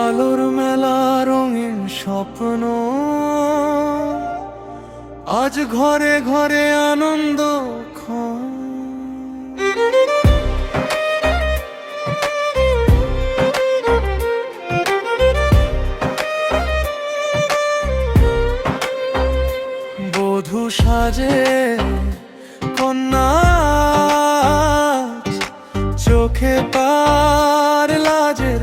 আলোর মেলা রঙিন স্বপ্ন। আজ ঘরে ঘরে আনন্দ বধু সাজে কন্যা চোখে পার লাজের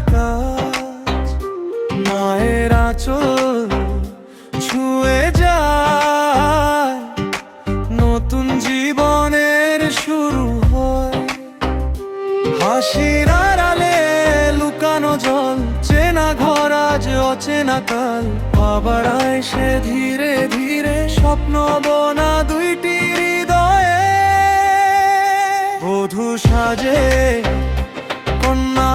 হাসির আড়ালে লুকানো জল, চেনা ঘর আজ অচেনা কাল। আবার সে ধীরে ধীরে স্বপ্ন বোনা দুইটি হৃদয়ে। বধূ সাজে কন্যা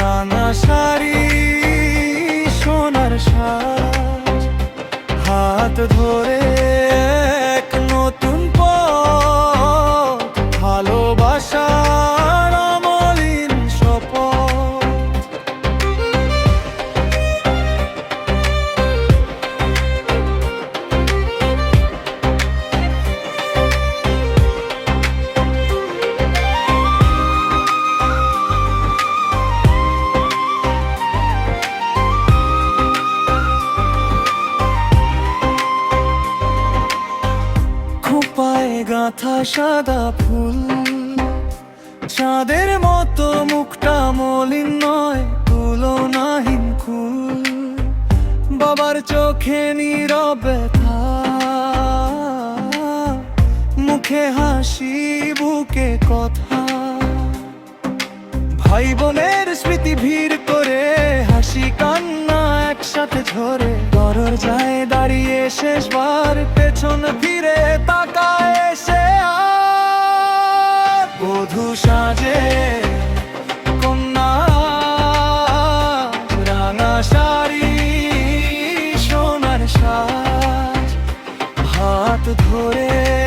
রাঙা শাড়ি, সোনার সাজ। হাত ধরে গাঁথা সাদা ফুল। চাঁদের মতো মুখটা মলিন নয়, তুলনাহীন খুল। বাবার চোখে নীরবে মুখে হাসি, বুকে কথা। ভাই বোনের স্মৃতি ভিড় করে হাসি, কান্না একসাথে ঝরে। যায় দাঁড়িয়ে শেষবার, পেছন ফিরে তাকায় সে আর বধূ সাজে কন্যা রাঙা শাড়ি সোনার সাজ হাত ধরে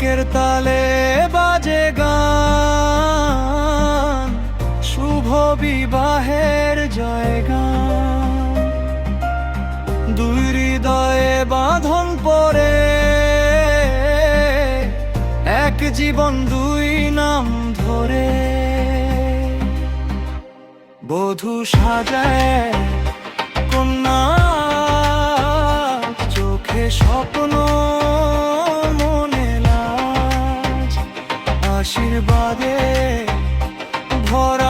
ঢাকের তালে বাজে গান, শুভ বিবাহের দুই হৃদয়ে বাঁধন পরে, এক জীবন দুই নাম ধরে। বধূ সাজায় কন্যা ভরা